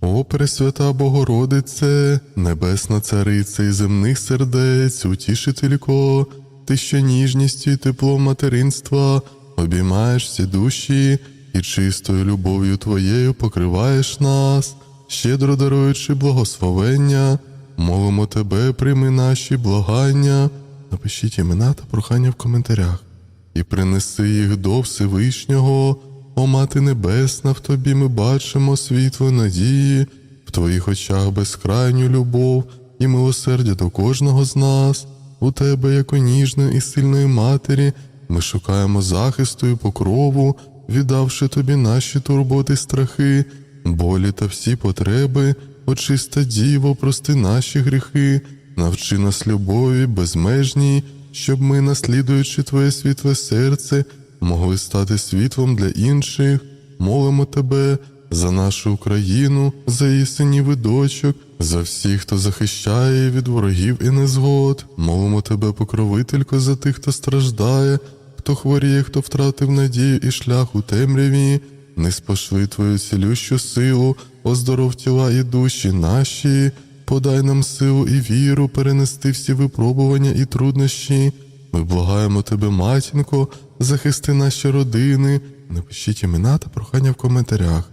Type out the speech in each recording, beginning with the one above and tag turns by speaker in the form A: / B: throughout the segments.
A: О, Пресвята Богородице, Небесна Царице і земних сердець, утішителько, ти що ніжністю і теплом материнства обіймаєш всі душі і чистою любов'ю Твоєю покриваєш нас, щедро даруючи благословення, молимо Тебе, прийми наші благання. Напишіть імена та прохання в коментарях і принеси їх до Всевишнього. О Мати Небесна, в тобі ми бачимо світло надії, в твоїх очах безкрайню любов і милосердя до кожного з нас. У тебе, як у ніжної і сильної матері, ми шукаємо захисту і покрову, віддавши тобі наші турботи, страхи, болі та всі потреби, очиста діво, прости наші гріхи, навчи нас любові безмежній, щоб ми, наслідуючи Твоє світле серце, могли стати світлом для інших. Молимо Тебе за нашу Україну, за її синів і дочок, за всіх, хто захищає від ворогів і незгод. Молимо Тебе, покровителько, за тих, хто страждає, хто хворіє, хто втратив надію і шлях у темряві. Не спошли Твою цілющу силу, оздоров тіла і душі наші, подай нам силу і віру перенести всі випробування і труднощі. Ми благаємо Тебе, матінко, захисти наші родини. Напишіть імена та прохання в коментарях.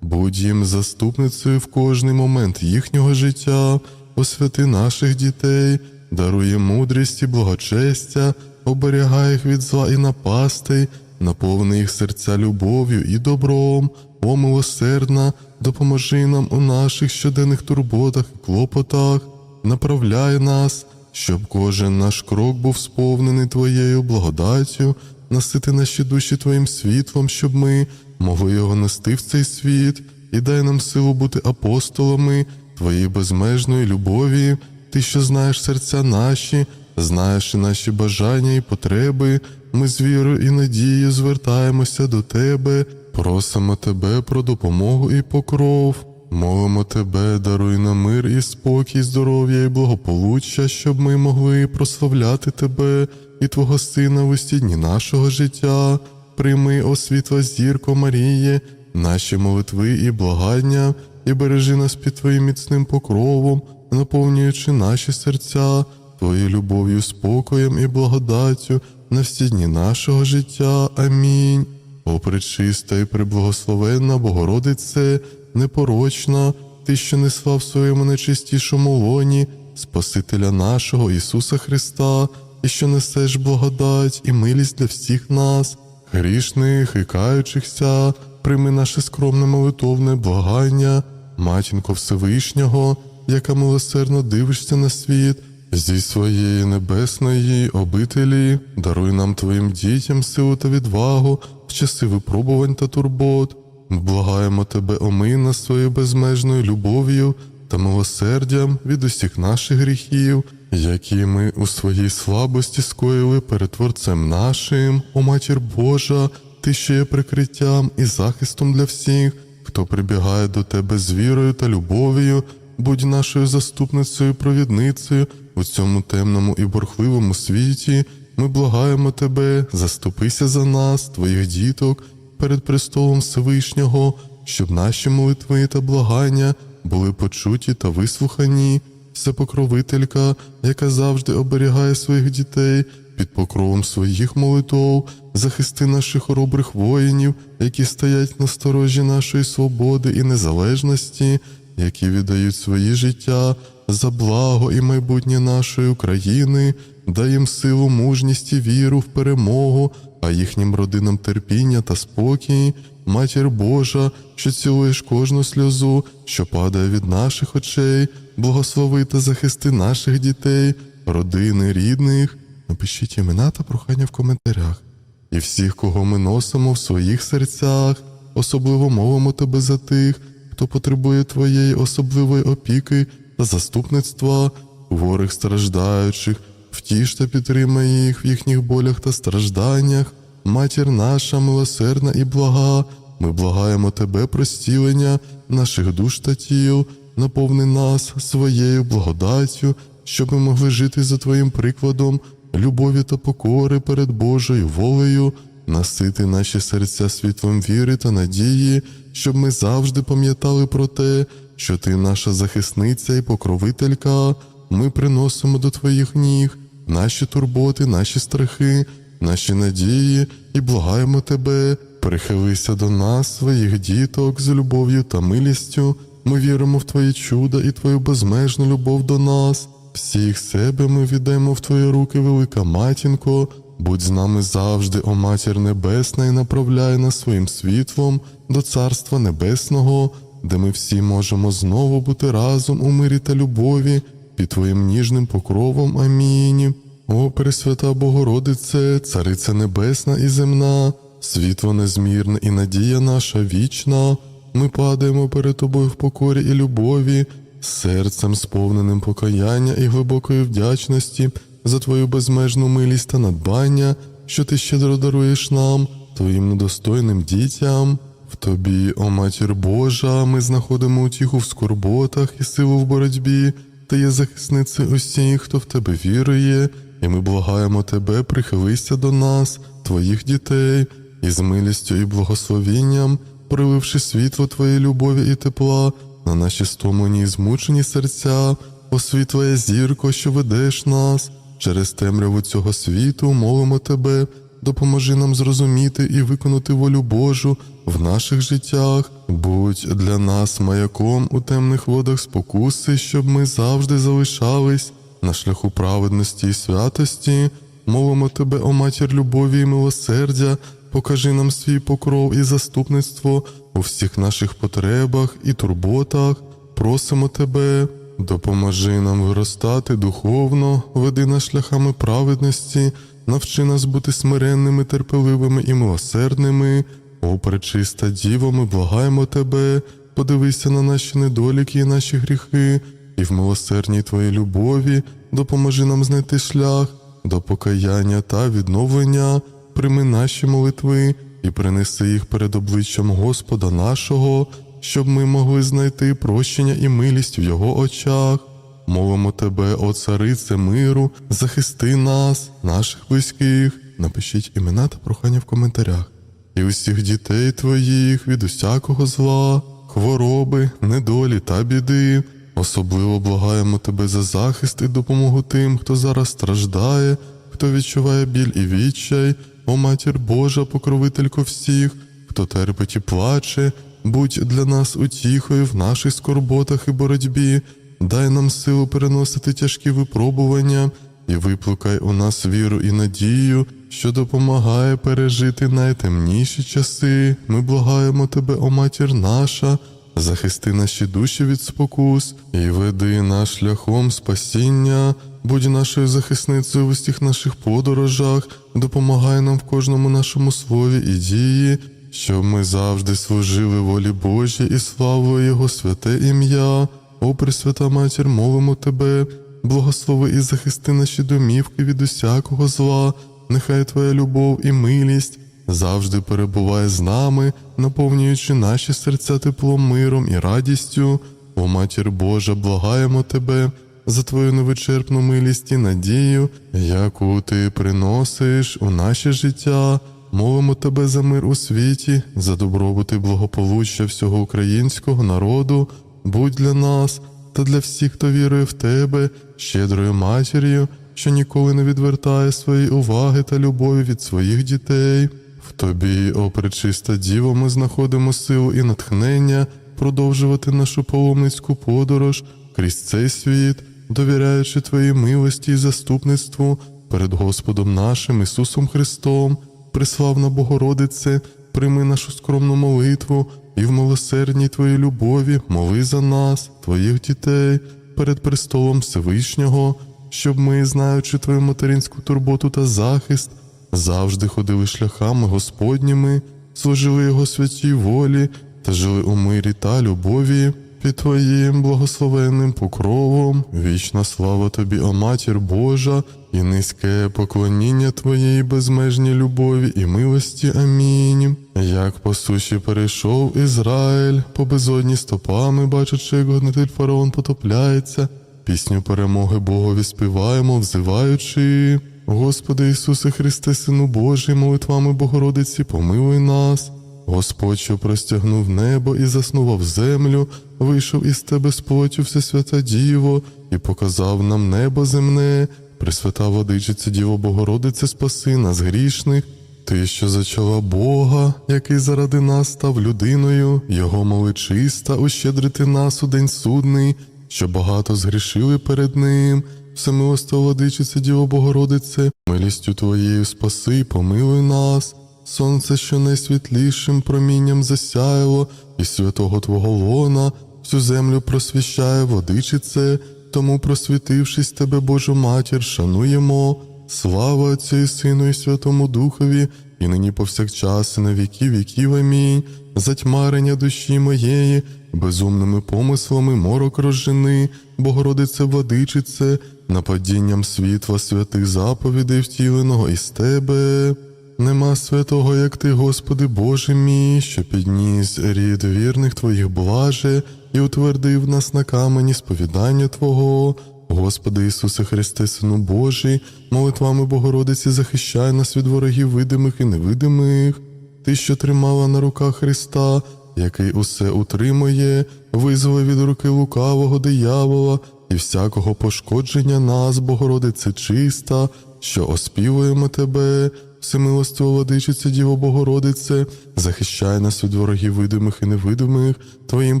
A: Будь їм заступницею в кожний момент їхнього життя, освяти наших дітей, даруй мудрість і благочестя, оберігай їх від зла і напастей, наповни їх серця любов'ю і добром, о милосердна, допоможи нам у наших щоденних турботах і клопотах, направляй нас, щоб кожен наш крок був сповнений Твоєю благодаттю, насити наші душі Твоїм світлом, щоб ми могли його нести в цей світ, і дай нам силу бути апостолами Твоєї безмежної любові, Ти, що знаєш серця наші, знаєш і наші бажання і потреби. Ми з вірою і надією звертаємося до Тебе, просимо Тебе про допомогу і покров. Молимо Тебе, даруй нам мир і спокій, здоров'я і благополуччя, щоб ми могли прославляти Тебе і Твого Сина в усі дні нашого життя. Прийми, о світла зірко Маріє, наші молитви і благання, і бережи нас під Твоїм міцним покровом, наповнюючи наші серця Твоєю любов'ю, спокоєм і благодаттю на всі дні нашого життя. Амінь. О пречиста і преблагословенна Богородице, непорочна, Ти, що несла в своєму найчистішому лоні, Спасителя нашого Ісуса Христа, і що несеш благодать і милість для всіх нас, грішних і каючихся, прийми наше скромне молитовне благання, матінко Всевишнього, яка милосердно дивишся на світ. Зі своєї небесної обителі даруй нам твоїм дітям силу та відвагу в часи випробувань та турбот. Благаємо тебе, омий нас своєю безмежною любов'ю та милосердям від усіх наших гріхів, які ми у своїй слабості скоїли перед Творцем нашим, о матір Божа, ти що є прикриттям і захистом для всіх, хто прибігає до тебе з вірою та любов'ю, будь нашою заступницею, і провідницею у цьому темному і бурхливому світі. Ми благаємо тебе, заступися за нас, твоїх діток, перед престолом Всевишнього, щоб наші молитви та благання були почуті та вислухані. Всепокровителька, яка завжди оберігає своїх дітей під покровом своїх молитов, захисти наших хоробрих воїнів, які стоять на сторожі нашої свободи і незалежності, які віддають свої життя за благо і майбутнє нашої України, дай їм силу, мужність і віру в перемогу, а їхнім родинам терпіння та спокій. Матір Божа, що цілуєш кожну сльозу, що падає від наших очей, благослови та захисти наших дітей, родини, рідних. Напишіть імена та прохання в коментарях. І всіх, кого ми носимо в своїх серцях, особливо молимо тебе за тих, хто потребує твоєї особливої опіки та заступництва, хворих страждаючих, втіш та підтримай їх в їхніх болях та стражданнях. Матір наша милосердна і блага, ми благаємо Тебе про зцілення наших душ та тіл, наповни нас своєю благодаттю, щоб ми могли жити за Твоїм прикладом, любові та покори перед Божою волею, насити наші серця світлом віри та надії, щоб ми завжди пам'ятали про те, що ти наша захисниця і покровителька. Ми приносимо до твоїх ніг наші турботи, наші страхи, наші надії і благаємо тебе. Прихилися до нас, своїх діток, з любов'ю та милістю. Ми віримо в Твої чуда і Твою безмежну любов до нас. Всіх себе ми віддаємо в Твої руки, велика матінко. Будь з нами завжди, о Матір Небесна, і направляй нас своїм світлом до Царства Небесного, де ми всі можемо знову бути разом у мирі та любові під Твоїм ніжним покровом. Амінь. О, Пресвята Богородице, Цариця Небесна і земна, світло незмірне і надія наша вічна. Ми падаємо перед тобою в покорі і любові, серцем сповненим покаяння і глибокої вдячності за твою безмежну милість та надбання, що ти щедро даруєш нам, твоїм недостойним дітям. В тобі, о матір Божа, ми знаходимо утіху в скорботах і силу в боротьбі. Ти є захисницею усіх, хто в тебе вірує, і ми благаємо тебе, прихилися до нас, твоїх дітей, і з милістю і благословінням, проливши світло твоєї любові і тепла на наші стомлені і змучені серця, освітлює зірко, що ведеш нас. Через темряву цього світу, молимо тебе, допоможи нам зрозуміти і виконати волю Божу в наших життях. Будь для нас маяком у темних водах спокуси, щоб ми завжди залишались на шляху праведності і святості. Молимо тебе, о матір любові і милосердя, покажи нам свій покров і заступництво у всіх наших потребах і турботах. Просимо тебе, допоможи нам виростати духовно, веди нас шляхами праведності, навчи нас бути смиренними, терпеливими і милосердними. О, пречиста Діво, ми благаємо тебе, подивися на наші недоліки і наші гріхи, і в милосердній твоїй любові допоможи нам знайти шлях до покаяння та відновлення, прийми наші молитви і принеси їх перед обличчям Господа нашого, щоб ми могли знайти прощення і милість в Його очах. Молимо тебе, о царице миру, захисти нас, наших близьких. Напишіть імена та прохання в коментарях. І усіх дітей твоїх від усякого зла, хвороби, недолі та біди. Особливо благаємо тебе за захист і допомогу тим, хто зараз страждає, хто відчуває біль і відчай, о матір Божа, покровителько всіх, хто терпить і плаче, будь для нас утіхою в наших скорботах і боротьбі, дай нам силу переносити тяжкі випробування і виплукай у нас віру і надію, що допомагає пережити найтемніші часи. Ми благаємо тебе, о матір наша. Захисти наші душі від спокус і веди нас шляхом спасіння, будь нашою захисницею в усіх наших подорожах, допомагай нам в кожному нашому слові і дії, щоб ми завжди служили волі Божій і славою Його святе ім'я. О, Пресвята Матір, молимо тебе, благослови і захисти наші домівки від усякого зла, нехай Твоя любов і милість завжди перебуває з нами, наповнюючи наші серця теплом, миром і радістю. О матір Божа, благаємо тебе за твою невичерпну милість і надію, яку ти приносиш у наше життя. Молимо тебе за мир у світі, за добробут і благополуччя всього українського народу. Будь для нас та для всіх, хто вірує в тебе, щедрою матір'ю, що ніколи не відвертає своєї уваги та любові від своїх дітей. В тобі, о пречиста Діво, ми знаходимо силу і натхнення продовжувати нашу паломницьку подорож крізь цей світ, довіряючи Твоїй милості і заступництву перед Господом нашим Ісусом Христом, Преславна Богородице, прийми нашу скромну молитву і в милосердній Твоїй любові моли за нас, Твоїх дітей, перед престолом Всевишнього, щоб ми, знаючи Твою материнську турботу та захист, завжди ходили шляхами Господніми, служили Його святій волі та жили у мирі та любові. Під Твоїм благословенним покровом, вічна слава Тобі, о Матір Божа, і низьке поклоніння Твоєї безмежній любові і милості. Амінь. Як по суші перейшов Ізраїль, по безодні стопами, бачачи, як гонитель фараон потопляється, пісню перемоги Богові співаємо, взиваючи. Господи Ісусе Христе, Сину Божий, молитвами Богородиці, помилуй нас. Господь, що простягнув небо і заснував землю, вийшов із тебе з плоттю Всесвята Діво, і показав нам небо земне, Пресвята Водичиця Діво Богородице, спаси нас грішних. Ти, що зачала Бога, який заради нас став людиною, Його моли чиста, ущедрити нас у день судний, що багато згрішили перед Ним. Всемилоста Владичице, Діво Богородице, милістю Твоєю спаси, помилуй нас. Сонце, що найсвітлішим промінням засяяло, і святого Твого лона всю землю просвіщає водичице, тому, просвітившись Тебе, Божу Матір, шануємо. Слава Отцю і Сину і Святому Духові, і нині повсякчас, і на віки віків. Амінь. Затьмарення душі моєї, безумними помислами морок розжени, Богородице владичице, нападінням світла святих заповідей втіленого із тебе. Нема святого, як ти, Господи Боже мій, що підніс рід вірних Твоїх блаже і утвердив нас на камені сповідання Твого. Господи Ісусе Христе, Сину Божий, молитвами Богородиці захищай нас від ворогів видимих і невидимих. Ти, що тримала на руках Христа, який усе утримує, визволи від руки лукавого диявола і всякого пошкодження нас, Богородице чиста, що оспівуємо Тебе, всемилостива владичиця Діво Богородице, захищай нас від ворогів видимих і невидимих, Твоїм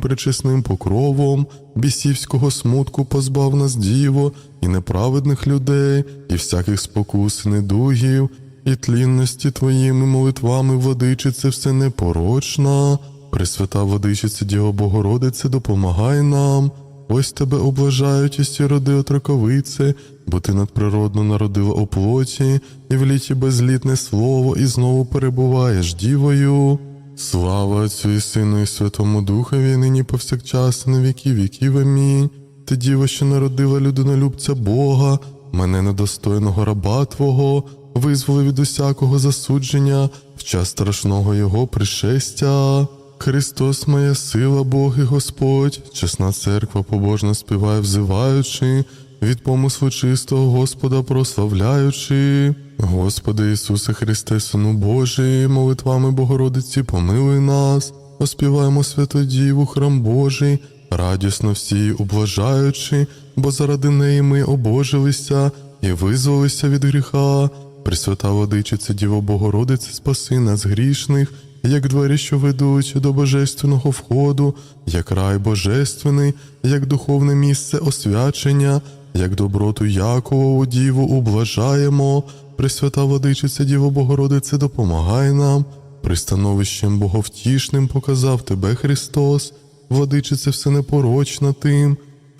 A: причесним покровом, бісівського смутку позбав нас діво, і неправедних людей, і всяких спокус, і недугів, і тлінності Твоїми молитвами, владичице, все непорочна. Пресвята владичице Діво Богородице, допомагай нам. Ось тебе облажають усі роди отроковице, бо ти надприродно народила у плоті, і в літі безлітне слово, і знову перебуваєш дівою. Слава Отцю і Сину, і Святому Духові, нині повсякчас, на віки віків. Амінь. Ти діва, що народила людинолюбця Бога, мене недостойного раба Твого, визволи від усякого засудження в час страшного Його пришестя. Христос моя сила, Бог і Господь, чесна церква побожно співає, взиваючи, від помислу чистого Господа прославляючи. Господи Ісусе Христе, Сину Божий, молитвами Богородиці, помилуй нас, оспіваємо святу Діву, храм Божий, радісно всі ублажаючи, бо заради неї ми обожилися і визволися від гріха. Пресвята Владичиця Діво Богородице, спаси нас грішних, як двері, що ведуть до божественного входу, як рай божественний, як духовне місце освячення, як доброту Яковову Діву ублажаємо. Пресвята Владичиця Діво Богородице, допомагай нам. Пристановищем Боговтішним показав тебе Христос, Владичице все непорочна тим,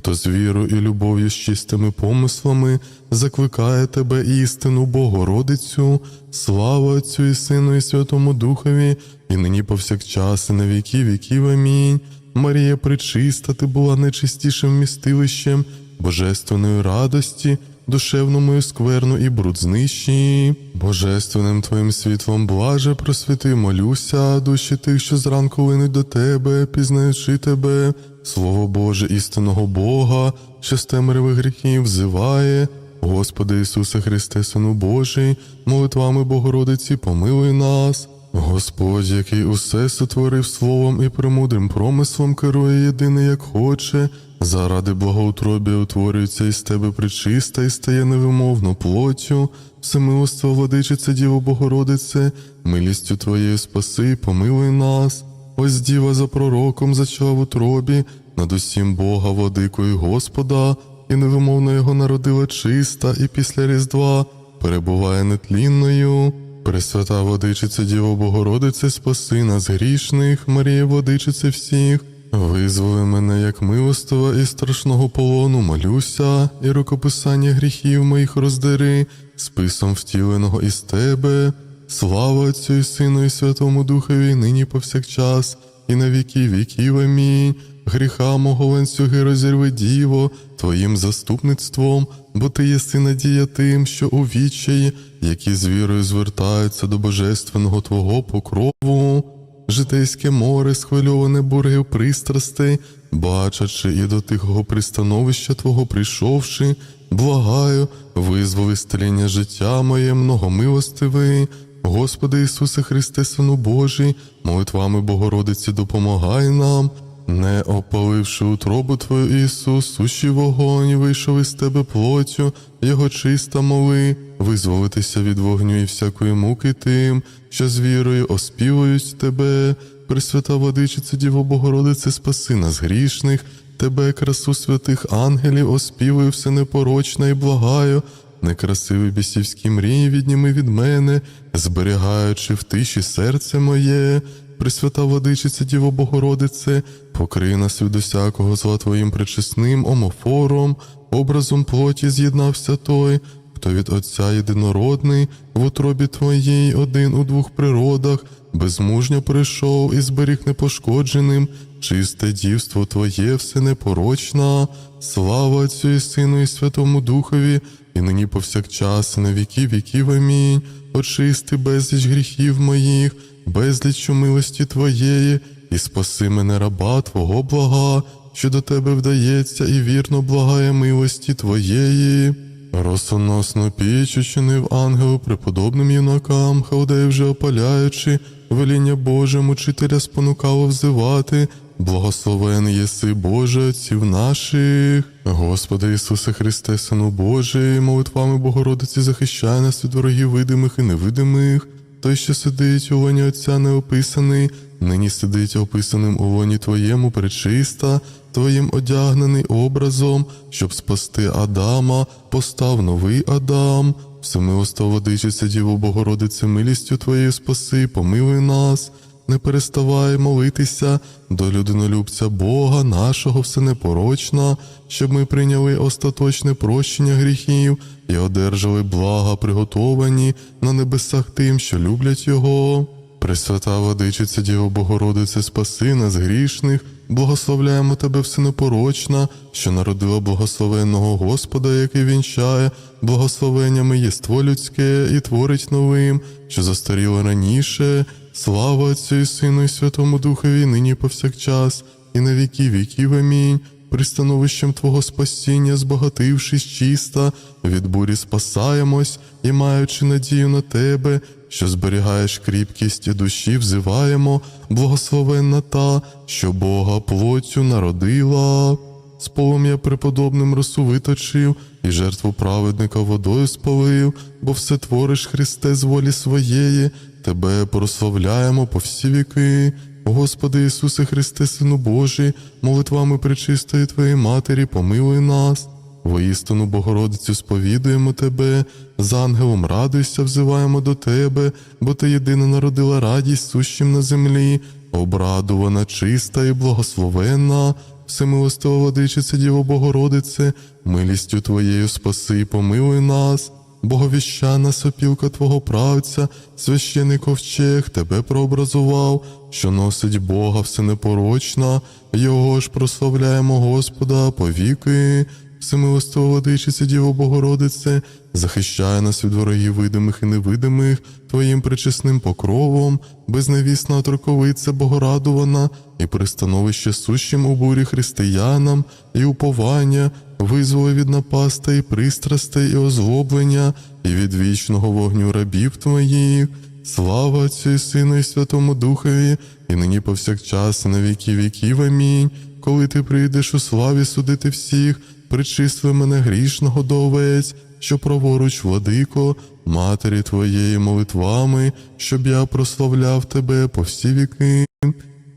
A: хто з вірою і любов'ю з чистими помислами закликає тебе істину Богородицю, слава Отцю і Сину, і Святому Духові, і нині повсякчас, і на віки віків. Амінь. Марія причиста, ти була найчистішим вмістилищем божественної радості, душевному і скверну і бруд знищі. Божественним твоїм світлом блаже просвіти, молюся, душі тих, що зранку линуть до тебе, пізнаючи тебе, Слово Боже істинного Бога, що з темряви гріхів взиває. Господи Ісусе Христе, Сину Божий, молитвами Богородиці, помилуй нас. Господь, який усе сотворив словом і премудрим промислом керує єдине, як хоче, заради благоутробі утворюється із тебе причиста і стає невимовно плоттю, всемилоство владичице Діво Богородице, милістю Твоєю спаси, помилуй нас. Ось діва за пророком зачала в утробі, над усім Бога, владикою Господа, і невимовно його народила чиста, і після Різдва перебуває нетлінною. Пресвята Водичиця Діво Богородице, спаси нас грішних, Марія Водичице всіх, визволи мене як милостива і страшного полону, молюся, і рукописання гріхів моїх роздери, списом втіленого із тебе. Слава Отцю і Сину, і Святому Духові, нині повсякчас, і на віки віків. Амінь. Гріха мого ланцюги розірви діво, Твоїм заступництвом, бо ти єси надія тим, що у відчаї, які з вірою звертаються до божественного Твого покрову. Житейське море, схвильоване бурею пристрастей, бачачи і до тихого пристановища Твого прийшовши, благаю, визволи стріння життя моє многомилостивий. Господи Ісусе Христе, Сину Божий, молитвами Богородиці допомагай нам. Не опаливши утробу Твою Ісус, сущий вогонь, вийшов із тебе плоттю, Його чиста моли, визволитися від вогню і всякої муки тим, що з вірою оспівують Тебе, Пресвята Водичице, Діво Богородице, спаси нас грішних, Тебе, красу святих ангелів, оспівую все непорочне і благаю, некрасиві бісівські мрії відніми від мене, зберігаючи в тиші серце моє. Пресвята Владичиця Діво Богородице, покрий нас від усякого зла Твоїм причесним омофором, образом плоті з'єднався той, хто від Отця єдинородний, в утробі Твоїй один у двох природах, безмужньо прийшов і зберіг непошкодженим, чисте дівство Твоє все непорочна, слава Отцю і Сину і Святому Духові, і нині повсякчас, і на віки віків. Амінь. Очисти безліч гріхів моїх, безліч милості Твоєї, і спаси мене раба Твого блага, що до Тебе вдається, і вірно благає милості Твоєї. Росоносну піч учинив ангел преподобним юнакам, халдей вже опаляючи, веління Боже, мучителя спонукало взивати, благословений єси Боже Отців наших. Господи Ісусе Христе, Сину Божий, молитвами Богородиці захищай нас від ворогів видимих і невидимих. Той, що сидить у лоні Отця неописаний, нині сидить описаним у лоні Твоєму пречиста, Твоїм одягнений образом, щоб спасти Адама, постав новий Адам. Всемилоста водичиця Діво Богородице, милістю Твоєю спаси, помилуй нас. Не переставай молитися до людинолюбця Бога нашого всенепорочна, щоб ми прийняли остаточне прощення гріхів і одержали блага, приготовані на небесах тим, що люблять Його. Пресвята Владичиця Діво Богородице, спаси нас грішних, благословляємо Тебе всенепорочна, що народила благословенного Господа, який вінчає, благословеннями єство людське і творить новим, що застаріло раніше. Слава Отцю і Сину і Святому Духові, нині повсякчас, і на віки віків. Амінь. Пристановищем Твого спасіння, збагатившись чиста, від бурі спасаємось і маючи надію на Тебе, що зберігаєш кріпкість душі, взиваємо, благословенна та, що Бога плоттю народила. З полум'я преподобним росу виточив, і жертву праведника водою спалив, бо все твориш Христе з волі своєї, Тебе прославляємо по всі віки. Господи Ісусе Христе, Сину Божий, молитвами пречистої Твоєї Матері, помилуй нас. Воістину, Богородицю, сповідуємо Тебе, з ангелом радуйся, взиваємо до Тебе, бо Ти єдина народила радість сущим на землі, обрадувана, чиста і благословенна. Всемилостива Владичиця Діво Богородице, милістю Твоєю спаси помилуй нас. Боговіщана сопілка Твого правця, священий ковчег Тебе прообразував, що носить Бога всенепорочна, Його ж прославляємо Господа повіки. Всемилостива Владичиця Діво Богородице, захищай нас від ворогів видимих і невидимих, Твоїм причесним покровом, безневісна отроковиця Богорадувана, і пристановище сущим у бурі християнам, і уповання, визволи від напаста і пристрастей, і озлоблення, і від вічного вогню рабів Твоїх. Слава Отцю Сину і Святому Духові, і нині повсякчас, і на віки віків. Амінь. Коли ти прийдеш у славі судити всіх, причисли мене грішного до овець, що праворуч, владико, матері твоєї молитвами, щоб я прославляв тебе по всі віки.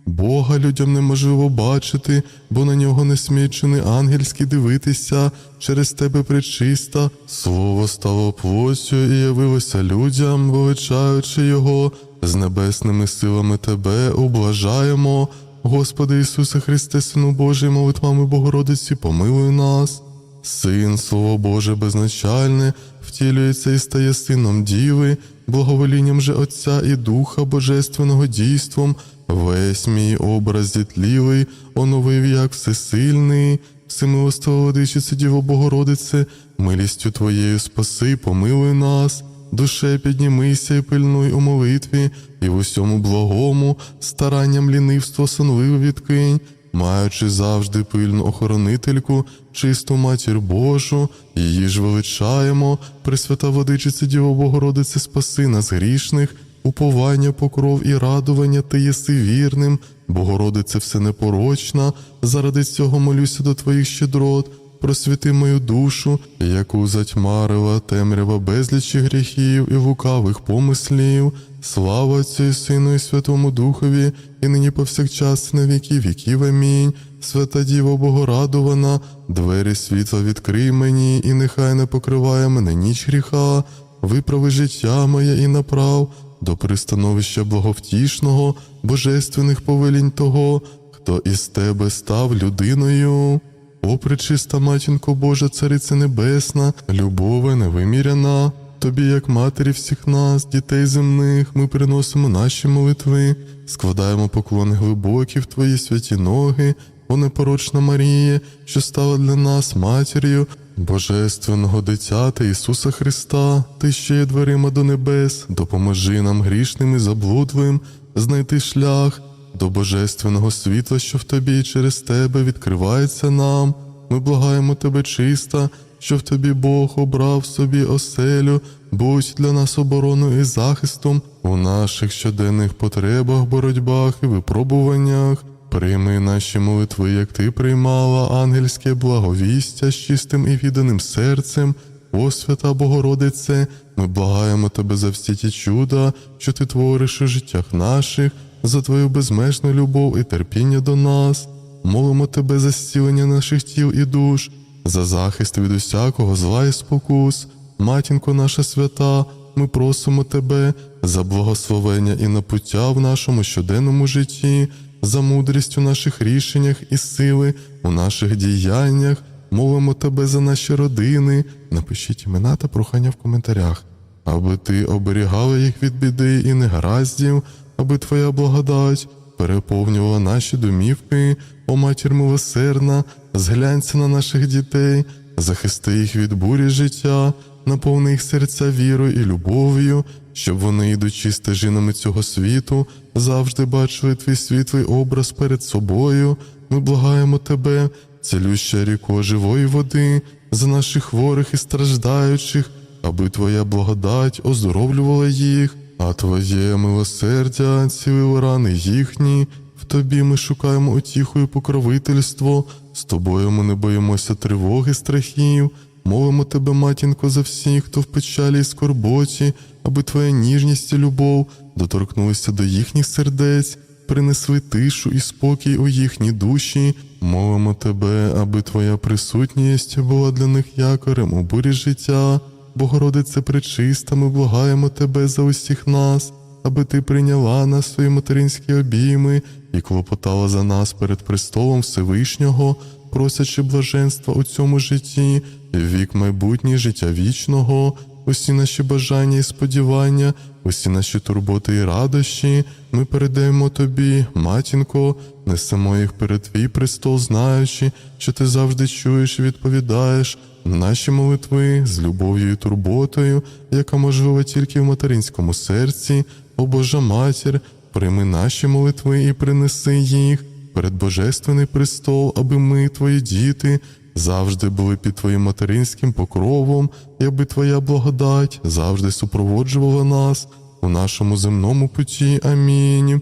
A: Бога людям неможливо бачити, бо на нього не смічений ангельський дивитися, через тебе причиста, слово стало плоттю і явилося людям, величаючи його, з небесними силами тебе облажаємо. Господи Ісусе Христе, Сину Божий, молитвами Богородиці, помилуй нас. Син, Слово Боже безначальне, втілюється і стає сином Діви, благоволінням же Отця і Духа Божественного дійством, весь мій образ зітлілий, оновив як всесильний, всемилостива Владичице Діво Богородице, милістю Твоєю спаси, помилуй нас. Душе піднімися і пильнуй у молитві, і в усьому благому, старанням лінивство сонливе відкинь, маючи завжди пильну охоронительку, чисту матір Божу, її ж величаємо, Пресвята Водичице Діво Богородице, спаси нас грішних, уповання, покров і радування ти єси вірним, Богородице всенепорочна, заради цього молюся до твоїх щедрот. Просвіти мою душу, яку затьмарила темрява безлічі гріхів і лукавих помислів. Слава Отцю Сину і Святому Духові, і нині повсякчас на віки віків. Амінь. Свята Діво Богорадувана, двері світла відкрий мені, і нехай не покриває мене ніч гріха, виправи життя моє і направ до пристановища благовтішного, божественних повелінь того, хто із тебе став людиною. О, пречиста матінко Божа, Цариця Небесна, любове невиміряна, тобі, як матері всіх нас, дітей земних, ми приносимо наші молитви, складаємо поклони глибокі в твої святі ноги, о непорочна Марія, що стала для нас матір'ю, Божественного дитяти Ісуса Христа, ти ще є дверима до небес, допоможи нам грішним і заблудливим знайти шлях до божественного світла, що в тобі і через тебе відкривається нам. Ми благаємо тебе чиста, що в тобі Бог обрав собі оселю, будь для нас обороною і захистом у наших щоденних потребах, боротьбах і випробуваннях. Прийми наші молитви, як ти приймала ангельське благовістя з чистим і відданим серцем. О, свята Богородице, ми благаємо тебе за всі ті чуда, що ти твориш у життях наших, за твою безмежну любов і терпіння до нас. Молимо тебе за зцілення наших тіл і душ, за захист від усякого зла і спокус. Матінко наша свята, ми просимо тебе за благословення і напуття в нашому щоденному житті, за мудрість у наших рішеннях і сили у наших діяннях. Молимо тебе за наші родини. Напишіть імена та прохання в коментарях, аби ти оберігала їх від біди і негараздів, аби твоя благодать переповнювала наші домівки, о матір милосердна, зглянься на наших дітей, захисти їх від бурі життя, наповни їх серця вірою і любов'ю, щоб вони, йдучи стежинами цього світу, завжди бачили твій світлий образ перед собою. Ми благаємо тебе, цілюща ріко живої води, за наших хворих і страждаючих, аби твоя благодать оздоровлювала їх, а твоє милосердя цілило рани їхні. В тобі ми шукаємо утіху і покровительство, з тобою ми не боїмося тривоги, страхів. Молимо тебе, матінко, за всіх, хто в печалі і скорботі, аби твоя ніжність і любов доторкнулися до їхніх сердець, принесли тишу і спокій у їхні душі. Молимо тебе, аби твоя присутність була для них якорем у бурі життя. Богородице пречиста, ми благаємо тебе за усіх нас, аби ти прийняла нас свої материнські обійми і клопотала за нас перед престолом Всевишнього, просячи блаженства у цьому житті, вік майбутній життя вічного, усі наші бажання і сподівання, усі наші турботи і радощі, ми передаємо тобі, матінко, несемо їх перед твій престол, знаючи, що ти завжди чуєш і відповідаєш наші молитви з любов'ю і турботою, яка можлива тільки в материнському серці, о Божа матір, прийми наші молитви і принеси їх перед Божественний престол, аби ми, твої діти, завжди були під твоїм материнським покровом, і аби твоя благодать завжди супроводжувала нас у нашому земному путі. Амінь.